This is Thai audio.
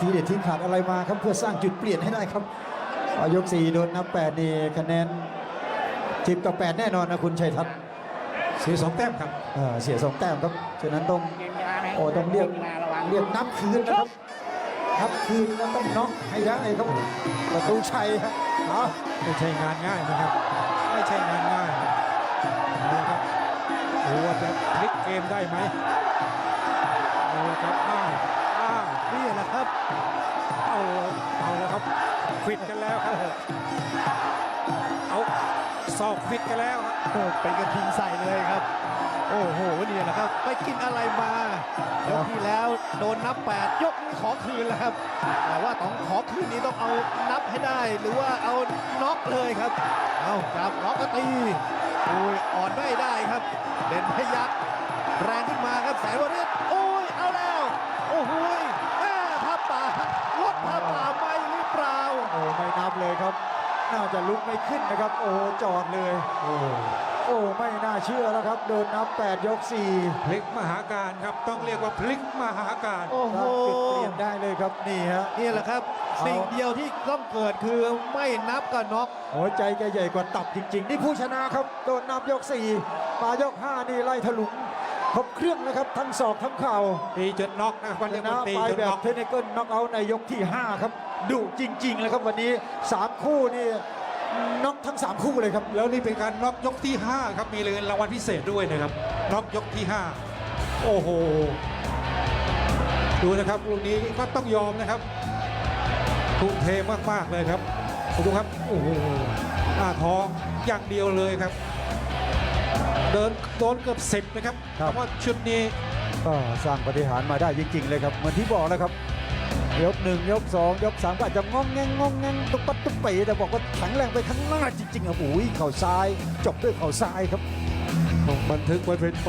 ทีเด็ดทีขาดอะไรมาครับเพื่อสร้างจุดเปลี่ยนให้ได้ครับอายกสี่โดนนับแปดนี่คะแนนสิบต่อแปดแน่นอนนะคุณชัยทัศน์เสียสองแต้มครับเอ่อเสียสองแต้มครับฉะนั้นต้องโอ้ต้องเรียกเรียกนับคืนนะครับนับคืนแล้วต้องน็อกให้ได้ครับประตูชัยครับไม่ใช่งานง่ายนะครับ ไม่ใช่งานง่ายนะครับดูว่าจะพลิกเกมได้ไหมเอาละครับอ้าว วิดกันแล้วครับเอาศอกควิดกันแล้วครับโอ้เป็นกระทิงใส่เลยครับ โอ้โหเนี่ยแหละครับ ไปกินอะไรมายกที่แล้วโดนนับ8ยกนี้ขอคืนแล้วครับ แต่ว่าต้องขอคืนนี้ต้องเอานับให้ได้ หรือว่าเอาน็อกเลยครับ เอาจับน็อกก็ตีโอ้ยอ่อนไม่ได้ครับ เด่นพยัก ครับ น่าจะลุกไม่ขึ้นนะครับ โอ้จอดเลย โอ้โอ้ไม่น่าเชื่อแล้วครับโดนนับแปดยกสี่พลิกมหาการครับต้องเรียกว่าพลิกมหาการโอ้โหจุดเปลี่ยนได้เลยครับนี่ฮะนี่แหละครับเอาสิ่งเดียวที่ต้องเกิดคือไม่นับกับน็อกหัวใจแกใหญ่กว่าตับจริง ๆ นี่ผู้ชนะครับโดนนับยกสี่มายกห้านี่ไล่ถลุงครบเครื่องนะครับ ทั้งศอกทั้งเข่าตีจนน็อกนะครับวันชนี้นะตีไปจนแบน็บอกเทคนิคน็อกเอาท์ในยกที่ 5 ครับ ดุจริงๆเลยครับวันนี้ 3 คู่นี่น็อกทั้ง 3 คู่เลยครับ แล้วนี่เป็นการน็อกยกที่ 5 ครับมีเงินรางวัลพิเศษด้วยนะครับน็อกยกที่ 5 โอ้โหดูนะครับลูกนี้ก็ต้องยอมนะครับทุ่มเทมากๆเลยครับดูครับโอ้โหหน้าท้องอย่างเดียวเลยครับ เดินโดนเกือบสิบนะครับครับเพราะว่าชุดนี้ก็สร้างปฏิหารย์มาได้จริงๆเลยครับเหมือนที่บอกแล้วครับ ยกหนึ่งยกสองยกสามก็อาจจะงองแงงงองแงงตุ๊บปัดตุ๊บปีแต่บอกว่าแข็งแรงไปข้างหน้าจริงๆอะโอ้ยเข่าซ้าย จบด้วยเข่าซ้ายครับบันทึกไว้เป็น